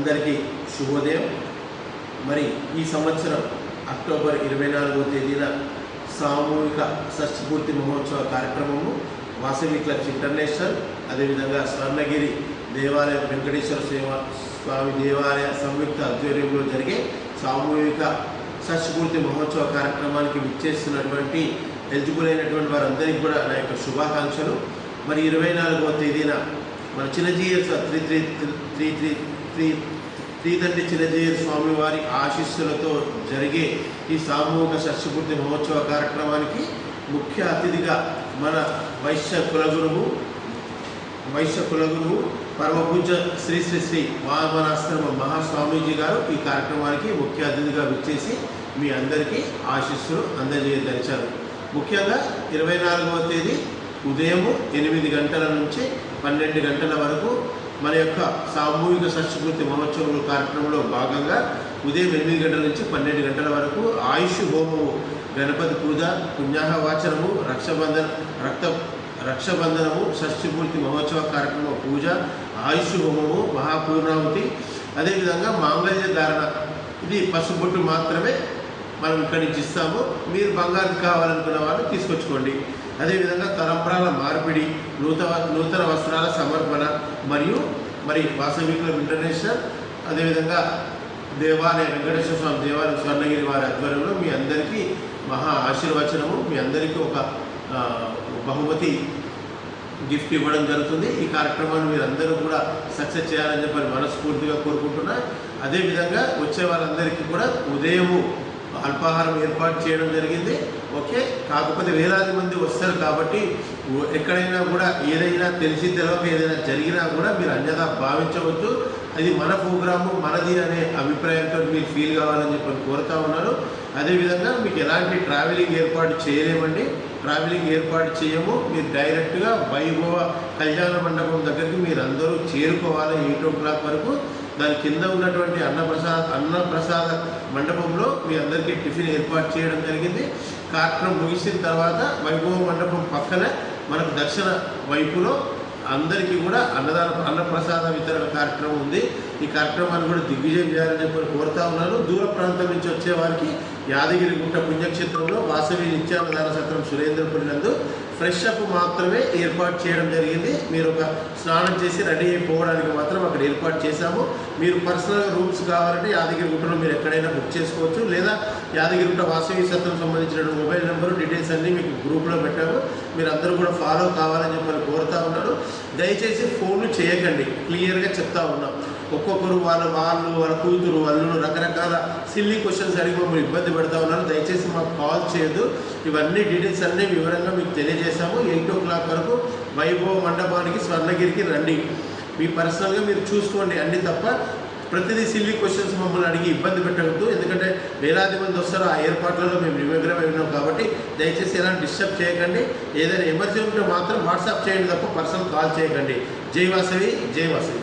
అందరికీ శుభోదయం. మరి ఈ సంవత్సరం అక్టోబర్ ఇరవై నాలుగవ తేదీన సామూహిక షష్ఠపూర్తి మహోత్సవ కార్యక్రమము వాసవి క్లబ్స్ ఇంటర్నేషనల్ అదేవిధంగా స్వర్ణగిరి దేవాలయం వెంకటేశ్వర సేవ స్వామి దేవాలయ సంయుక్త ఆధ్వర్యంలో జరిగే సామూహిక షష్ఠపూర్తి మహోత్సవ కార్యక్రమానికి విచ్చేస్తున్నటువంటి ఎలిజిబుల్ అయినటువంటి వారందరికీ కూడా నా యొక్క శుభాకాంక్షలు. మరి ఇరవై నాలుగవ తేదీన మన చిన్నజీయ త్రీ త్రీ త్రీ త్రీ శ్రీ శ్రీదండి చిరంజీవి స్వామి వారి ఆశీస్సులతో జరిగే ఈ సామూహిక షష్ఠపూర్తి మహోత్సవ కార్యక్రమానికి ముఖ్య అతిథిగా మన వైశ్య కులగురువు వైశ్య కులగురువు పరమపూజ శ్రీ శ్రీ శ్రీ వామనాశ్రమ మహాస్వామీజీ గారు ఈ కార్యక్రమానికి ముఖ్య అతిథిగా విచ్చేసి మీ అందరికీ ఆశీస్సులు అందజేయదలిచారు. ముఖ్యంగా ఇరవై నాలుగవ తేదీ ఉదయం ఎనిమిది గంటల నుంచి పన్నెండు గంటల వరకు మన యొక్క సామూహిక షష్ఠపూర్తి మహోత్సవం కార్యక్రమంలో భాగంగా ఉదయం ఎనిమిది గంటల నుంచి పన్నెండు గంటల వరకు ఆయుష్ హోమము గణపతి పూజ పుణ్యాహ వాచనము రక్షబంధన రక్త రక్షబంధనము షష్ఠపూర్తి మహోత్సవ కార్యక్రమ పూజ ఆయుష్ హోమము మహాపూర్ణావతి అదేవిధంగా మాంగళ్య ధారణ. ఇది పసుబొట్టు మాత్రమే మనం ఇక్కడి నుంచి ఇస్తాము. మీరు బంగారం కావాలనుకున్న వాళ్ళు తీసుకొచ్చుకోండి. అదేవిధంగా తలంబ్రాల మార్పిడి నూతన నూతన వస్త్రాల సమర్పణ మరియు మరి వాసవి ఇంటర్నేషనల్ అదేవిధంగా దేవాలయ వెంకటేశ్వర స్వామి దేవాలయం స్వర్ణగిరి వారి ఆధ్వర్యంలో మీ అందరికీ మహా ఆశీర్వచనము. మీ అందరికీ ఒక బహుమతి గిఫ్ట్ ఇవ్వడం జరుగుతుంది. ఈ కార్యక్రమాన్ని మీరు అందరూ కూడా సక్సెస్ చేయాలని చెప్పి మనస్ఫూర్తిగా కోరుకుంటున్నా. అదేవిధంగా వచ్చే వారందరికీ కూడా ఉదయము అల్పాహారం ఏర్పాటు చేయడం జరిగింది. ఓకే? కాకపోతే వేలాది మంది వస్తారు కాబట్టి ఎక్కడైనా కూడా ఏదైనా తెలిసి తెలవక ఏదైనా జరిగినా కూడా మీరు అన్యదా భావించవచ్చు. అది మన ప్రోగ్రాము మనది అనే అభిప్రాయంతో మీరు ఫీల్ కావాలని చెప్పి కోరుతా ఉన్నారు అదేవిధంగా మీకు ఎలాంటి ట్రావెలింగ్ ఏర్పాటు చేయలేమండి. ట్రావెలింగ్ ఏర్పాటు చేయము. మీరు డైరెక్ట్గా వైభవ కళ్యాణ మండపం దగ్గరికి మీరు అందరూ చేరుకోవాలి ఎయిట్ ఓ క్లాక్ వరకు. దాని కింద ఉన్నటువంటి అన్నప్రసాద అన్నప్రసాద మండపంలో మీ అందరికీ టిఫిన్ ఏర్పాటు చేయడం జరిగింది. కార్యక్రమం ముగిసిన తర్వాత వైభవ మండపం పక్కన మనకు దక్షిణ వైపులో అందరికీ కూడా అన్నదాన అన్నప్రసాద వితరణ కార్యక్రమం ఉంది. ఈ కార్యక్రమాన్ని కూడా దిగ్విజయం చేయాలని చెప్పి కోరుతా ఉన్నాను. దూర ప్రాంతం నుంచి వచ్చే వారికి యాదగిరిగుట్ట పుణ్యక్షేత్రంలో వాసవి నిత్యాన్నదాన సత్రం సురేంద్రపురి నందు ఫ్రెష్ అప్ మాత్రమే ఏర్పాటు చేయడం జరిగింది. మీరు ఒక స్నానం చేసి రెడీ అయిపోవడానికి మాత్రం అక్కడ ఏర్పాటు చేశాము. మీరు పర్సనల్ రూమ్స్ కావాలంటే యాదగిరిగుట్టలో మీరు ఎక్కడైనా బుక్ చేసుకోవచ్చు. లేదా యాదగిరిగుట్ట వాసవి సత్రం సంబంధించిన మొబైల్ నెంబరు డీటెయిల్స్ అన్నీ మీకు గ్రూప్లో పెట్టాము. మీరు అందరూ కూడా ఫాలో కావాలని చెప్పని కోరుతా ఉన్నాను. దయచేసి ఫోన్లు చేయకండి. క్లియర్గా చెప్తా ఉన్నాం. ఒక్కొక్కరు వాళ్ళ వాళ్ళు వాళ్ళ కూతురు వాళ్ళు రకరకాల సిల్లీ క్వశ్చన్స్ అడిగి మమ్మల్ని ఇబ్బంది పెడతా ఉన్నారు. దయచేసి మాకు కాల్ చేయదు ఇవన్నీ డీటెయిల్స్ అన్నీ వివరంగా మీకు తెలియజేశాము ఎయిట్ ఓ క్లాక్ వరకు వైభవ మండపానికి స్వర్ణగిరికి రండి. మీ పర్సనల్గా మీరు చూసుకోండి. అన్ని తప్ప ప్రతిదీ సిల్లీ క్వశ్చన్స్ మమ్మల్ని అడిగి ఇబ్బంది పెట్టవద్దు. ఎందుకంటే వేలాది మంది వస్తారు. ఆ ఏర్పాట్లలో మేము నిమగ్నమై ఉన్నాం కాబట్టి దయచేసి ఎలాంటి డిస్టర్బ్ చేయకండి. ఏదైనా ఎమర్జెన్సీ ఉంటే మాత్రం వాట్సాప్ చేయండి తప్ప పర్సనల్ కాల్ చేయకండి. జై వాసవి జై వాసవి.